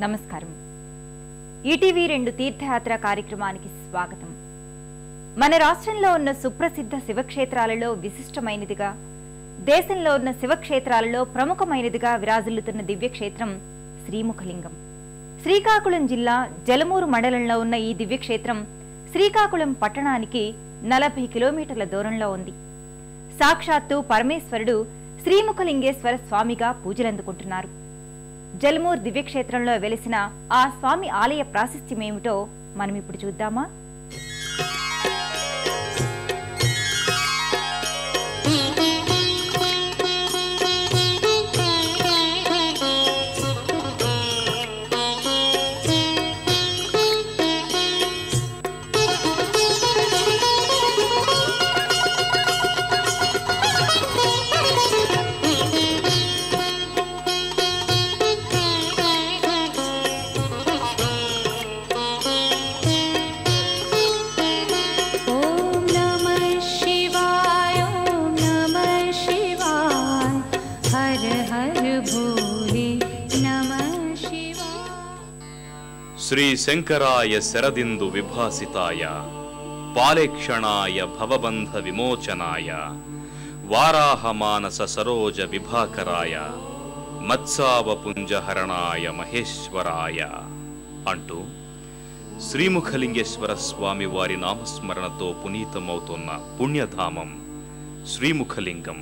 నమస్కారం. ఈటీవీ రెండు తీర్థయాత్ర కార్యక్రమానికి స్వాగతం. మన రాష్ట్రంలో ఉన్న సుప్రసిద్ధ శివక్షేత్రాలలో విశిష్టమైనదిగా దేశంలో ఉన్న శివక్షేత్రాలలో ప్రముఖమైనదిగా విరాజిల్లుతున్న దివ్యక్షేత్రం శ్రీముఖలింగం. శ్రీకాకుళం జిల్లా జలమూరు మండలంలో ఉన్న ఈ దివ్యక్షేత్రం శ్రీకాకుళం పట్టణానికి నలభై కిలోమీటర్ల దూరంలో ఉంది. సాక్షాత్తు పరమేశ్వరుడు శ్రీముఖలింగేశ్వర స్వామిగా పూజలందుకుంటున్నారు. జల్మూర్ దివ్యక్షేత్రంలో వెలిసిన ఆ స్వామి ఆలయ ప్రాశస్త్యమేమిటో మనం ఇప్పుడు చూద్దామా? శ్రీ శంకరాయ శరదిందు విభాసితాయ పాలేక్షణాయ భవబంధ విమోచనాయ వారాహమానస సరోజ విభాకరాయ మత్సావపుంజహరణాయ మహేశ్వరాయ అంటూ శ్రీముఖలింగేశ్వర స్వామి వారి నామస్మరణతో పునీతమవుతున్న పుణ్యధామం శ్రీముఖలింగం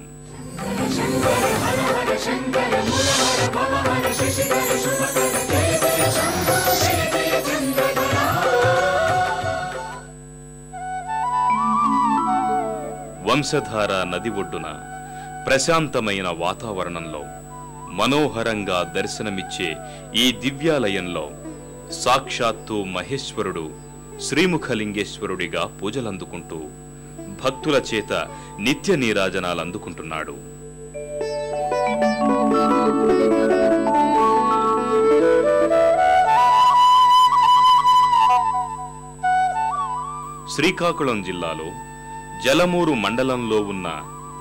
వంశధార నది ఒడ్డున ప్రశాంతమైన వాతావరణంలో మనోహరంగా దర్శనమిచ్చే ఈ దివ్యాలయంలో సాక్షాత్తు మహేశ్వరుడు శ్రీముఖలింగేశ్వరుడిగా పూజలందుకుంటూ భక్తుల చేత నిత్య నీరాజనాలందుకుంటున్నాడు. శ్రీకాకుళం జిల్లాలో జలమూరు మండలంలో ఉన్న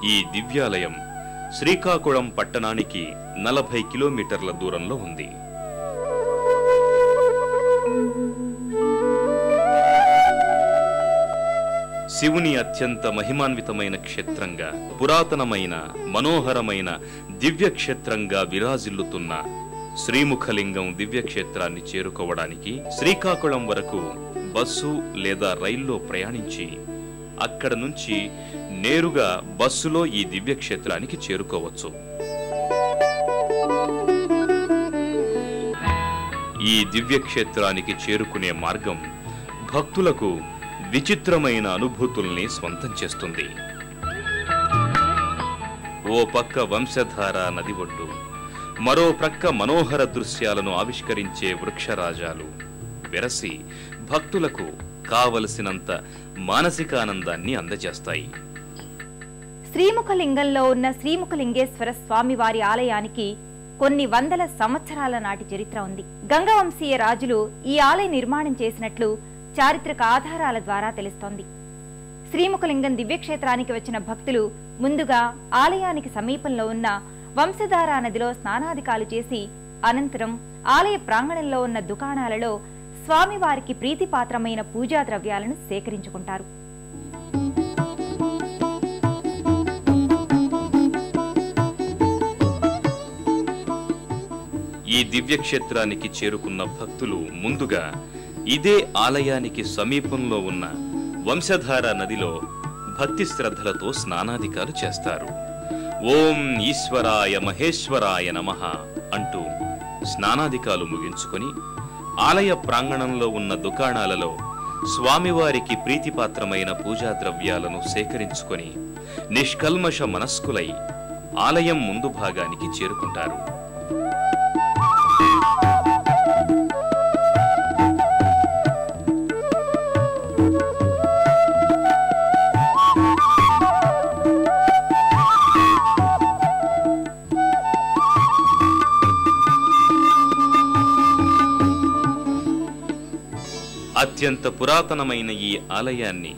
ఈ దివ్యాలయం శ్రీకాకుళం పట్టణానికి నలభై కిలోమీటర్ల దూరంలో ఉంది. శివుని అత్యంత మహిమాన్వితమైన క్షేత్రంగా పురాతనమైన మనోహరమైన దివ్య క్షేత్రంగా విరాజిల్లుతున్న శ్రీముఖలింగం దివ్యక్షేత్రాన్ని చేరుకోవడానికి శ్రీకాకుళం వరకు బస్సు లేదా రైల్లో ప్రయాణించి అక్కడ నుంచి నేరుగా బస్సులో ఈ దివ్యక్షేత్రానికి చేరుకోవచ్చు. ఈ దివ్యక్షేత్రానికి చేరుకునే మార్గం భక్తులకు విచిత్రమైన అనుభూతుల్ని స్వంతం చేస్తుంది. ఓ పక్క వంశధార నది ఒడ్డు మరో ప్రక్క మనోహర దృశ్యాలను ఆవిష్కరించే వృక్షరాజాలు. వెరసి భక్తులకు కావలసినంత మానసికానందాన్ని అందజేస్తాయి. శ్రీముఖలింగంలో ఉన్న శ్రీముఖలింగేశ్వర స్వామివారి ఆలయానికి కొన్ని వందల సంవత్సరాల నాటి చరిత్ర ఉంది. గంగవంశీయ రాజులు ఈ ఆలయ నిర్మాణం చేసినట్లు చారిత్రక ఆధారాల ద్వారా తెలుస్తోంది. శ్రీముఖలింగం దివ్యక్షేత్రానికి వచ్చిన భక్తులు ముందుగా ఆలయానికి సమీపంలో ఉన్న వంశధారా నదిలో స్నానాధికాలు చేసి అనంతరం ఆలయ ప్రాంగణంలో ఉన్న దుకాణాలలో స్వామివారికి ప్రీతిపాత్రమైన పూజా ద్రవ్యాలను సేకరించుకుంటారు. ఈ దివ్యక్షేత్రానికి చేరుకున్న భక్తులు ముందుగా ఇదే ఆలయానికి సమీపంలో ఉన్న వంశధార నదిలో భక్తి శ్రద్ధలతో స్నానాధికాలు చేస్తారు. ఓం ఈశ్వరాయ మహేశ్వరాయ నమ అంటూ స్నానాధికాలు ముగించుకొని ఆలయ ప్రాంగణంలో ఉన్న దుకాణాలలో స్వామివారికి ప్రీతిపాత్రమైన పూజా ద్రవ్యాలను సేకరించుకొని నిష్కల్మష మనస్కులై ఆలయం ముందు భాగానికి చేరుకుంటారు. అత్యంత పురాతనమైన ఈ ఆలయాన్ని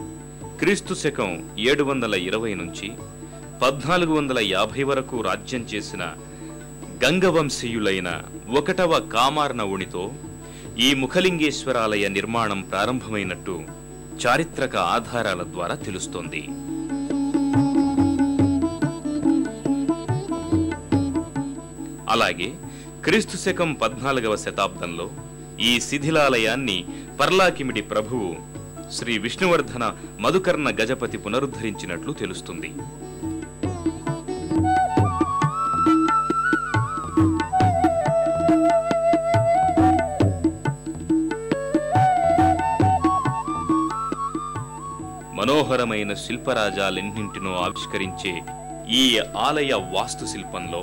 క్రీస్తు శకం ఏడు వందల ఇరవై నుంచి పద్నాలుగు వందల యాభై వరకు రాజ్యం చేసిన గంగవంశీయులైన ఒకటవ కామార్నవునితో ఈ ముఖలింగేశ్వరాలయ నిర్మాణం ప్రారంభమైనట్టు చారిత్రక ఆధారాల ద్వారా తెలుస్తోంది. అలాగే క్రీస్తు శకం పద్నాలుగవ శతాబ్దంలో ఈ శిథిలాలయాన్ని పర్లాకిమిడి ప్రభువు శ్రీ విష్ణువర్ధన మధుకర్ణ గజపతి పునరుద్ధరించినట్లు తెలుస్తుంది. మనోహరమైన శిల్పరాజాలెన్నింటినో ఆవిష్కరించే ఈ ఆలయ వాస్తు శిల్పంలో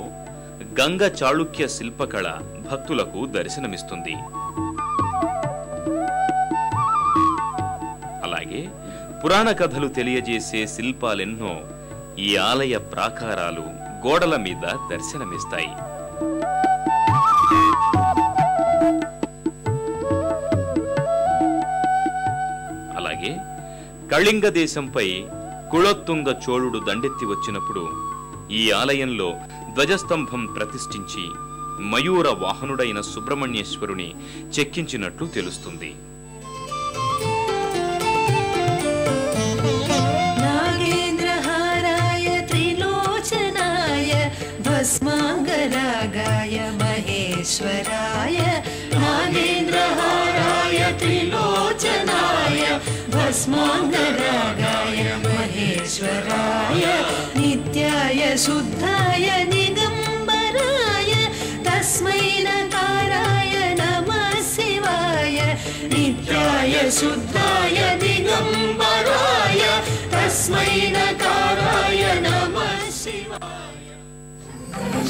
గంగ చాళుక్య శిల్పకళ భక్తులకు దర్శనమిస్తుంది. అలాగే పురాణ కథలు తెలియజేసే శిల్పాలెన్నో ఈ ఆలయ ప్రాకారాలు గోడల మీద దర్శనమిస్తాయి. అలాగే కళింగ దేశంపై కుళొత్తుంగ చోళుడు దండెత్తి వచ్చినప్పుడు ఈ ఆలయంలో ధ్వజస్తంభం ప్రతిష్ఠించి మయూర వాహనుడైన సుబ్రహ్మణ్యేశ్వరుని చెక్కించినట్లు తెలుస్తుంది. స్వరాయ నాగేంద్రహారాయ త్రిలోచనాయ स्म महेश्वराय नित्याय शुद्धाय निगम्बराय तस्मै नकाराय नमः शिवाय नित्याय शुद्धाय निगम्बराय तस्मै नकाराय नमः शिवाय।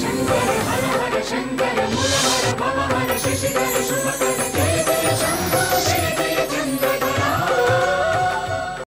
शङ्कर शङ्कर शिशिकर शुभकर शङ्कर